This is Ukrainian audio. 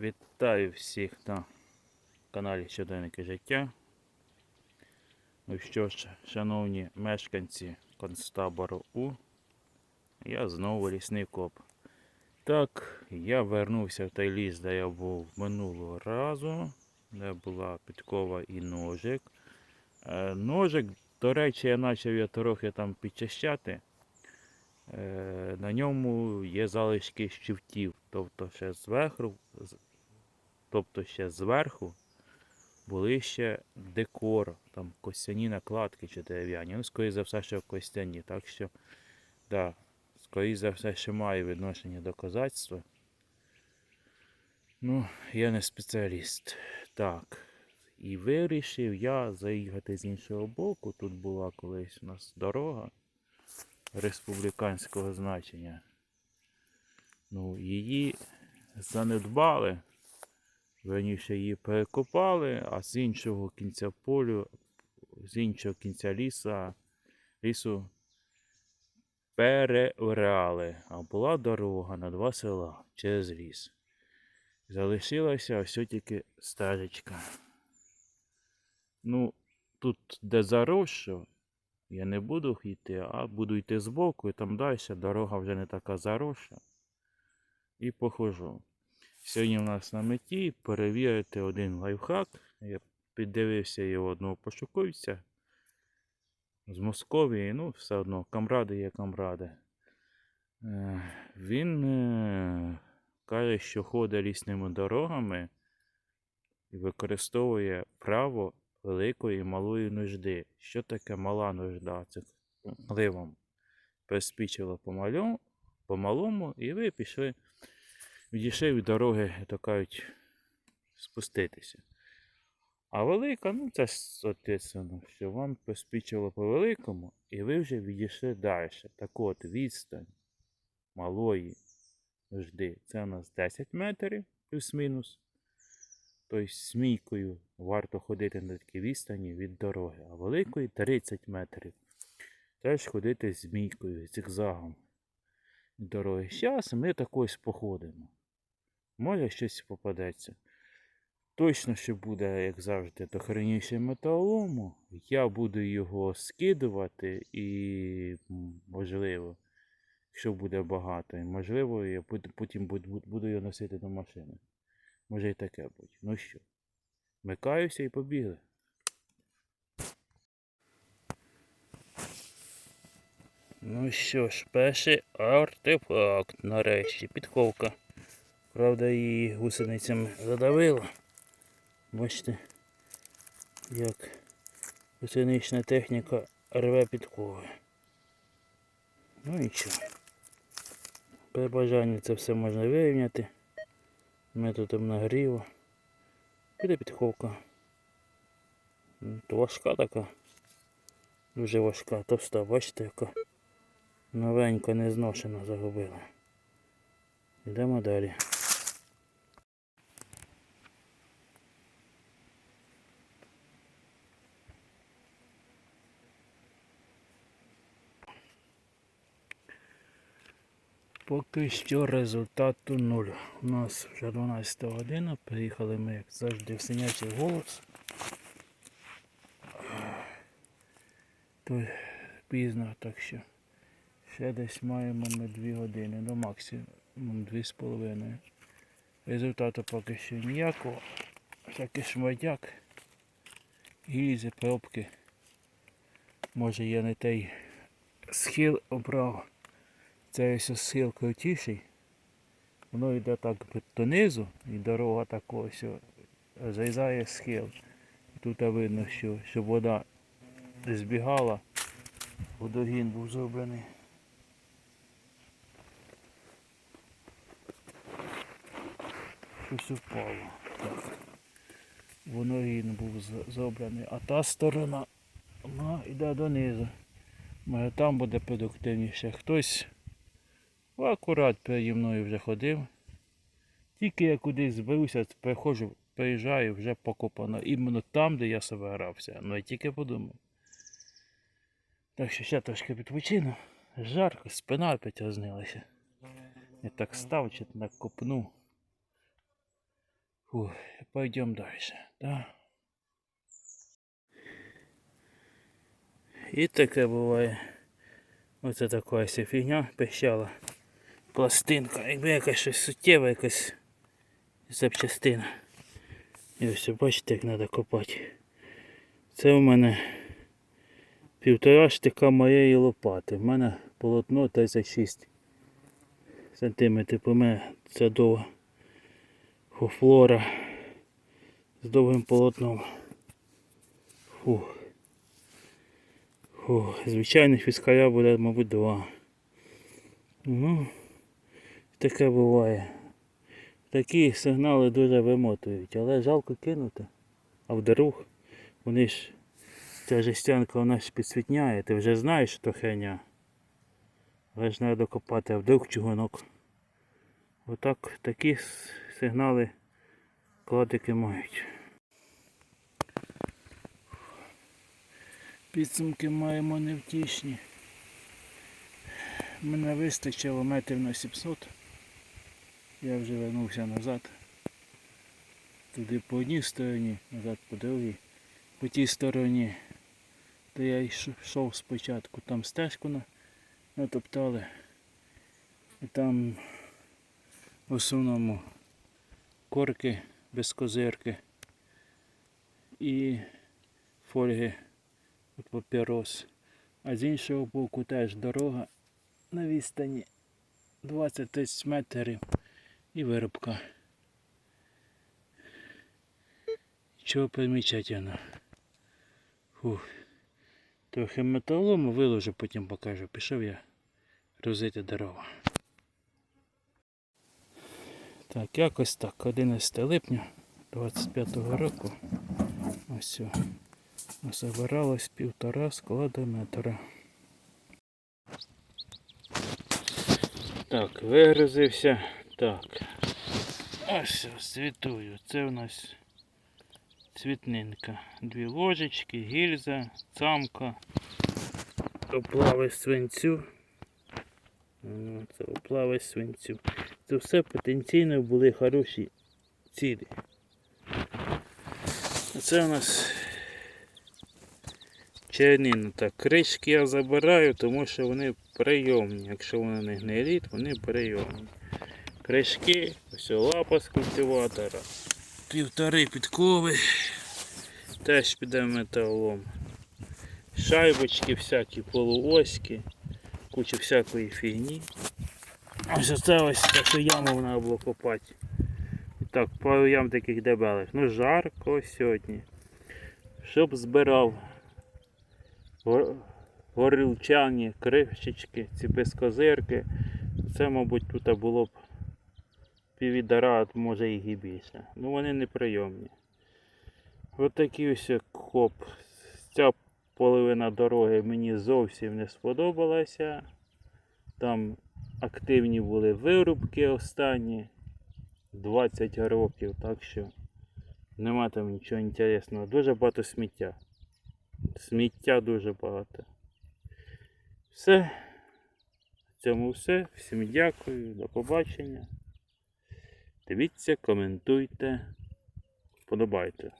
Вітаю всіх на каналі Щоденники життя. Ну що ж, шановні мешканці концтабору У, я знову лісний коп. Так, я вернувся в той ліс, де я був минулого разу, де була підкова і ножик. Е, ножик, до речі, я почав я трохи там підчищати. Е, на ньому є залишки щифтів, тобто ще зверху, тобто ще зверху були ще декор, там костяні накладки чи дерев'яні. Ну, скоріше за все, що костяні. Так що, да, скоріше за все, ще має відношення до козацтва. Ну, я не спеціаліст. Так. І вирішив я заїхати з іншого боку. Тут була колись у нас дорога республіканського значення. Ну, її занедбали, верніше її перекопали, а з іншого кінця полю, з іншого кінця ліса, лісу переорали. А була дорога на два села через ліс. Залишилася ось тільки стежечка. Ну, тут, де заросшо, я не буду йти, а буду йти збоку, і там далі дорога вже не така заросша. І похожу. Сьогодні в нас на меті перевірити один лайфхак. Я піддивився його одного пошуковця з Московії, ну, все одно, камради є камради. Е, Він е, каже, що ходить лісними дорогами і використовує право великої і малої нужди. Що таке мала нужда? Це коли вам приспічило помалю, по-малому, і ви пішли, відійшли від дороги, то кажуть, спуститися. А велика, ну це соответственно, що вам приспічило по великому, і ви вже відійшли далі. Так от, відстань малої нужди. Це у нас 10 метрів плюс-мінус. Тобто з мійкою варто ходити на такій відстані від дороги, а великої 30 метрів. Теж ходити з зігзагом від дороги. Зараз ми такось походимо. Може щось попадеться. Точно, що буде, як завжди, то дохреніше металолому. Я буду його скидувати і, можливо, якщо буде багато, і можливо, я потім буду, його носити до машини. Може і таке бути. Ну що, вмикаюся і побігли. Ну що ж, перший артефакт нарешті. Підковка. Правда, її гусеницями задавило. Бачите, як гусенична техніка рве підкови. Ну нічого. При бажанні це все можна вирівняти методом нагріву. Буде підховка. То важка така. Дуже важка, товста, бачите, яка новенька, не зношена загубила. Йдемо далі. Поки що результату нуль. У нас вже 12 година. Приїхали ми, як завжди, в синячий голос. То пізно, так що ще десь маємо ми 2 години, до максимум 2,5. Результату поки що ніякого. Всякий шмадяк. Гільзи, пробки. Може я не той схил обрав. Це ось схил крутіший. Воно йде так донизу і дорога так ось зрізає схил. Тут видно, що, щоб вода збігала, водогін був зроблений. Щось упало. Так. Водогін був зроблений, а та сторона вона йде донизу. Може там буде продуктивніше. Хтось акурат переді мною вже ходив. Тільки я кудись зберуся, приходжу, приїжджаю, вже покопано. Іменно там, де я себе грався. Ну я тільки подумав. Так що ще трошки відпочину. Жарко, спина опять рознилася. Я так став, чи так копнув. Фу, пойдем дальше, да? І таке буває. Оце така фігня пищала. Пластинка, якби якась щось суттєва, якась запчастина. І ось бачите, як треба копати. Це у мене півтора штика моєї лопати. У мене полотно 36 сантиметрів. У мене це довга фуфлора з довгим полотном. Фу. Фу. Звичайних фіскаля буде, мабуть, два. Ну, таке буває. Такі сигнали дуже вимотують, але жалко кинути. А вдруг вони ж ця жестянка вона ж підсвітняє, ти вже знаєш, що то хеня. Але ж треба докопати, а вдруг чугунок. Отак такі сигнали кладики мають. Підсумки маємо невтішні. Мене вистачило метрів на 700. Я вже вернувся назад. Туди по одній стороні, назад по другій. По тій стороні, де я йшов спочатку, там стежку натоптали. І там в основному корки без козирки і фольги від папірос. А з іншого боку теж дорога на відстані 20-30 метрів і виробка. Чого примічательно. Фух. Трохи металому виложу, потім покажу. Пішов я грузити дорогу. Так, якось так, 11 липня 25-го року. Ось забиралось півтора склада метра. Так, вигрузився. Так. Ось світую. Це у нас цвітнинка. Дві ложечки, гільза, цамка, оплави свинцю. Це оплави свинцю. Це все потенційно були хороші цілі. Це у нас чернина. Так, кришки я забираю, тому що вони прийомні. Якщо вони не гниліт, вони прийомні. Кришки, ось лапа з культиватора. Півтори підкови. Теж піде металом. Шайбочки всякі, полуоськи, куча всякої фігні. Ось це ось таку яму треба було копати. Так, пару ям таких дебелих. Ну жарко сьогодні. Щоб збирав гор- горілчані кришечки, ці безкозирки. Це, мабуть, тут було б півідара, може їх і більше. Ну вони неприйомні. Ось такий ось коп. Ця половина дороги мені зовсім не сподобалася. Там активні були вирубки останні 20 років, так що нема там нічого інтересного. Дуже багато сміття. Сміття дуже багато. Все. В цьому все. Всім дякую, до побачення. Дивіться, коментуйте, подобайте.